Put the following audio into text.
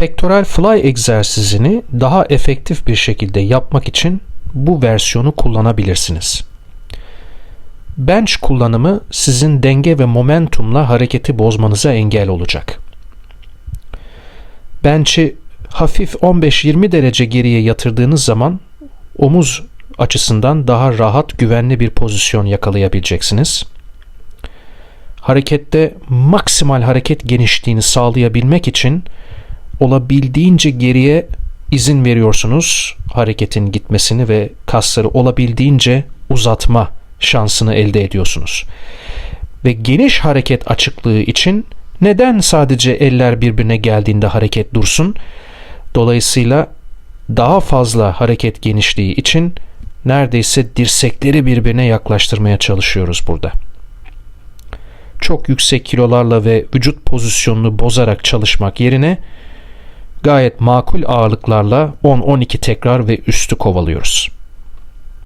Pectoral fly egzersizini daha efektif bir şekilde yapmak için bu versiyonu kullanabilirsiniz. Bench kullanımı sizin denge ve momentumla hareketi bozmanıza engel olacak. Bench'i hafif 15-20 derece geriye yatırdığınız zaman omuz açısından daha rahat, güvenli bir pozisyon yakalayabileceksiniz. Harekette maksimal hareket genişliğini sağlayabilmek için olabildiğince geriye izin veriyorsunuz hareketin gitmesini ve kasları olabildiğince uzatma şansını elde ediyorsunuz. Ve geniş hareket açıklığı için neden sadece eller birbirine geldiğinde hareket dursun? Dolayısıyla daha fazla hareket genişliği için neredeyse dirsekleri birbirine yaklaştırmaya çalışıyoruz burada. Çok yüksek kilolarla ve vücut pozisyonunu bozarak çalışmak yerine gayet makul ağırlıklarla 10-12 tekrar ve üstü kovalıyoruz.